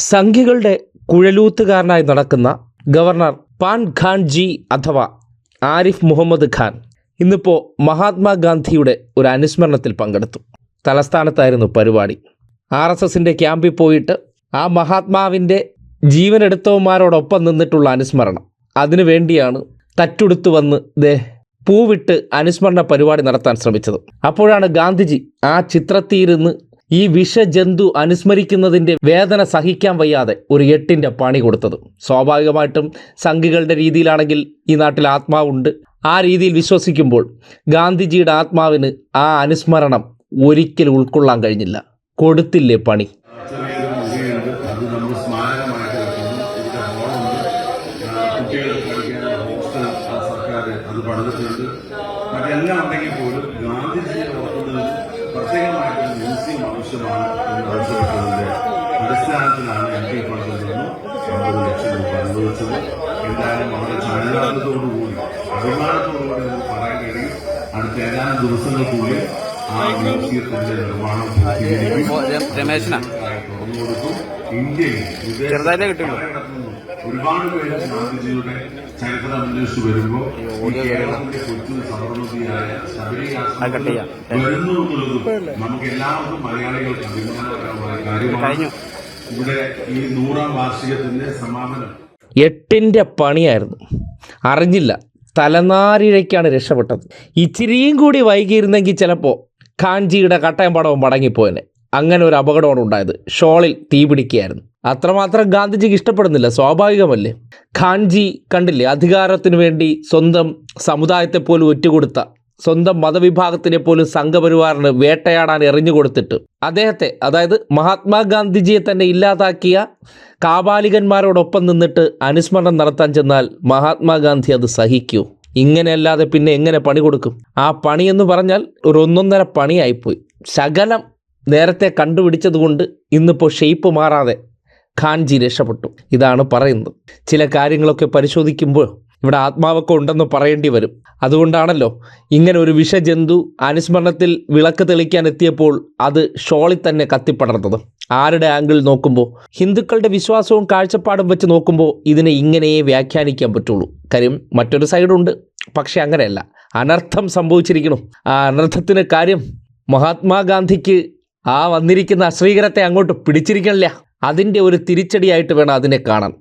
സംഘികളുടെ കുഴലൂത്തുകാരനായി നടക്കുന്ന governor pan Khan G അഥവാ ആരിഫ് മുഹമ്മദ് ഖാൻ ഇന്നിപ്പോൾ മഹാത്മാഗാന്ധിയുടെ ഒരു അനുസ്മരണത്തിൽ പങ്കെടുത്തു. തലസ്ഥാനത്തായിരുന്നു പരിപാടി. ആർ എസ് എസിന്റെ ക്യാമ്പിൽ പോയിട്ട് ആ മഹാത്മാവിന്റെ ജീവനെടുത്തവന്മാരോടൊപ്പം നിന്നിട്ടുള്ള അനുസ്മരണം. അതിനു വേണ്ടിയാണ് തറ്റുടുത്ത് വന്ന് ദേ പൂവിട്ട് അനുസ്മരണ പരിപാടി നടത്താൻ ശ്രമിച്ചത്. അപ്പോഴാണ് ഗാന്ധിജി ആ ചിത്രത്തിയിരുന്ന് ഈ വിഷജന്തു അനുസ്മരിക്കുന്നതിന്റെ വേദന സഹിക്കാൻ വയ്യാതെ ഒരു എട്ടിന്റെ പണി കൊടുത്തത്. സ്വാഭാവികമായിട്ടും സംഘികളുടെ രീതിയിലാണെങ്കിൽ ഈ നാട്ടിൽ ആത്മാവുണ്ട്. ആ രീതിയിൽ വിശ്വസിക്കുമ്പോൾ ഗാന്ധിജിയുടെ ആത്മാവിന് ആ അനുസ്മരണം ഒരിക്കലും ഉൾക്കൊള്ളാൻ കഴിഞ്ഞില്ല. കൊടുത്തില്ലേ പണി? പോലും അടിസ്ഥാനത്തിലാണ് എം പി ഫണ്ടിൽ നിന്നും അമ്പത് ലക്ഷം രൂപ അനുവദിച്ചത്. എന്തായാലും വളരെ ചാരിതാർത്ഥത്തോടുകൂടി അഭിമാനത്തോടുകൂടി നമുക്ക് പറയാൻ കഴിയും. അടുത്ത ഏതാനും ദിവസങ്ങൾക്കുള്ളിൽ ആ മ്യൂസിയത്തിന്റെ നിർമ്മാണം തുറന്നു കൊടുക്കും. ഇന്ത്യയിൽ. ഒരുപാട് പേര് ഗാന്ധിജിയുടെ ചരിത്രം അന്വേഷിച്ച് വരുമ്പോൾ ഈ കേരളത്തിന്റെ കൊച്ചു സമൃദ്ധിയായ ശബരിയാസ് വരുന്നു എന്നുള്ളതും നമുക്ക് എല്ലാവർക്കും മലയാളികൾക്ക് അഭിമാനകരമായ കാര്യമാണ്. കഴിഞ്ഞു. ഇവിടെ ഈ നൂറാം വാർഷികത്തിന്റെ സമാപനം. എട്ടിന്റെ പണിയായിരുന്നു. അറിഞ്ഞില്ല തലനാരിഴയ്ക്കാണ് രക്ഷപ്പെട്ടത്. ഇച്ചിരിയും കൂടി വൈകിയിരുന്നെങ്കിൽ ചിലപ്പോൾ കാഞ്ചിയുടെ കട്ടയം പടവും മടങ്ങിപ്പോയനെ. അങ്ങനെ ഒരു അപകടമാണ് ഉണ്ടായത്. ഷോളിൽ തീ പിടിക്കുകയായിരുന്നു. അത്രമാത്രം ഗാന്ധിജിക്ക് ഇഷ്ടപ്പെടുന്നില്ല സ്വാഭാവികമല്ലേ? ഖാൻജി കണ്ടില്ലേ അധികാരത്തിനു വേണ്ടി സ്വന്തം സമുദായത്തെ പോലും ഒറ്റുകൊടുത്ത സ്വന്തം മതവിഭാഗത്തിനെ പോലും സംഘപരിവാറിന് വേട്ടയാടാൻ എറിഞ്ഞുകൊടുത്തിട്ട് അദ്ദേഹത്തെ അതായത് മഹാത്മാഗാന്ധിജിയെ തന്നെ ഇല്ലാതാക്കിയ കാപാലികന്മാരോടൊപ്പം നിന്നിട്ട് അനുസ്മരണം നടത്താൻ ചെന്നാൽ മഹാത്മാഗാന്ധി അത് സഹിക്കൂ. ഇങ്ങനെയല്ലാതെ പിന്നെ എങ്ങനെ പണി കൊടുക്കും? ആ പണി എന്ന് പറഞ്ഞാൽ ഒരു ഒന്നൊന്നര പണിയായിപ്പോയി. ശകലം നേരത്തെ കണ്ടുപിടിച്ചതുകൊണ്ട് ഇന്നിപ്പോൾ ഷെയ്പ്പ് മാറാതെ ഖാൻജി രക്ഷപ്പെട്ടു. ഇതാണ് പറയുന്നത്. ചില കാര്യങ്ങളൊക്കെ പരിശോധിക്കുമ്പോൾ ഇവിടെ ആത്മാവൊക്കെ ഉണ്ടെന്ന് പറയേണ്ടി വരും. അതുകൊണ്ടാണല്ലോ ഇങ്ങനെ ഒരു വിഷജന്തു അനുസ്മരണത്തിൽ വിളക്ക് തെളിക്കാൻ എത്തിയപ്പോൾ അത് ഷോളി തന്നെ കത്തിപ്പടർന്നത്. ആരുടെ ആംഗിൾ നോക്കുമ്പോൾ ഹിന്ദുക്കളുടെ വിശ്വാസവും കാഴ്ചപ്പാടും വെച്ച് നോക്കുമ്പോൾ ഇതിനെ ഇങ്ങനെയേ വ്യാഖ്യാനിക്കാൻ പറ്റുള്ളൂ. കാര്യം മറ്റൊരു സൈഡുണ്ട് പക്ഷെ അങ്ങനെയല്ല. അനർത്ഥം സംഭവിച്ചിരിക്കണം ആ അനർത്ഥത്തിന് കാര്യം മഹാത്മാഗാന്ധിക്ക് ആ വന്നിരിക്കുന്ന അശ്രീകരത്തെ അങ്ങോട്ട് പിടിച്ചിരിക്കണില്ല. അതിന്റെ ഒരു തിരിച്ചടിയായിട്ട് വേണം അതിനെ കാണാൻ.